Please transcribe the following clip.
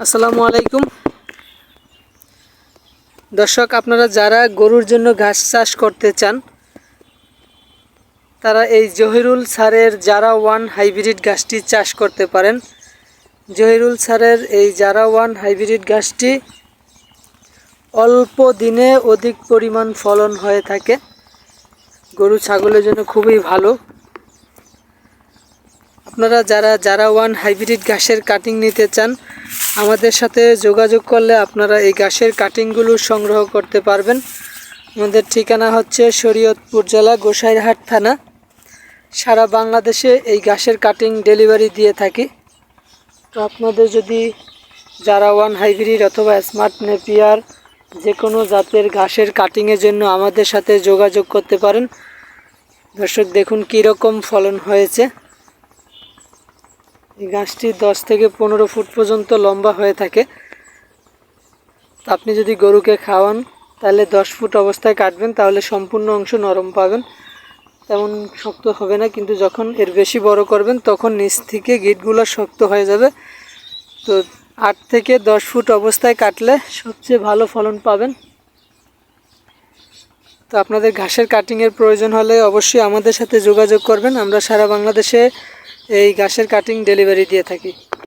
আসসালামু আলাইকুম। দর্শক, আপনারা যারা গরুর জন্য ঘাস চাষ করতে চান, তারা এই জহিরুল সারের জারা ওয়ান হাইব্রিড ঘাসটি চাষ করতে পারেন। জহিরুল সারের এই জারা ওয়ান হাইব্রিড ঘাসটি অল্প দিনে অধিক পরিমাণ ফলন হয়ে থাকে। গরু ছাগলের জন্য খুবই ভালো। আপনারা যারা যারা ওয়ান হাইব্রিড ঘাসের কাটিং নিতে চান আমাদের সাথে যোগাযোগ করলে আপনারা এই ঘাসের কাটিংগুলো সংগ্রহ করতে পারবেন। আমাদের ঠিকানা হচ্ছে শরীয়তপুর জেলা গোসাইরহাট থানা। সারা বাংলাদেশে এই ঘাসের কাটিং ডেলিভারি দিয়ে থাকি। তো আপনাদের যদি যারা ওয়ান হাইব্রিড অথবা স্মার্ট নেপিয়ার যে কোনো জাতের ঘাসের কাটিংয়ের জন্য আমাদের সাথে যোগাযোগ করতে পারেন। দর্শক, দেখুন কীরকম ফলন হয়েছে। গাছটি দশ থেকে পনেরো ফুট পর্যন্ত লম্বা হয়ে থাকে। আপনি যদি গরুকে খাওয়ান, তাহলে দশ ফুট অবস্থায় কাটবেন, তাহলে সম্পূর্ণ অংশ নরম পাবেন। তেমন শক্ত হবে না, কিন্তু যখন এর বেশি বড় করবেন, তখন নিচ থেকে গিটগুলো শক্ত হয়ে যাবে। তো আট থেকে দশ ফুট অবস্থায় কাটলে সবচেয়ে ভালো ফলন পাবেন। তো আপনাদের ঘাসের কাটিংয়ের প্রয়োজন হলে অবশ্যই আমাদের সাথে যোগাযোগ করবেন। আমরা সারা বাংলাদেশে এই গাছের কাটিং ডেলিভারি দিয়ে থাকি।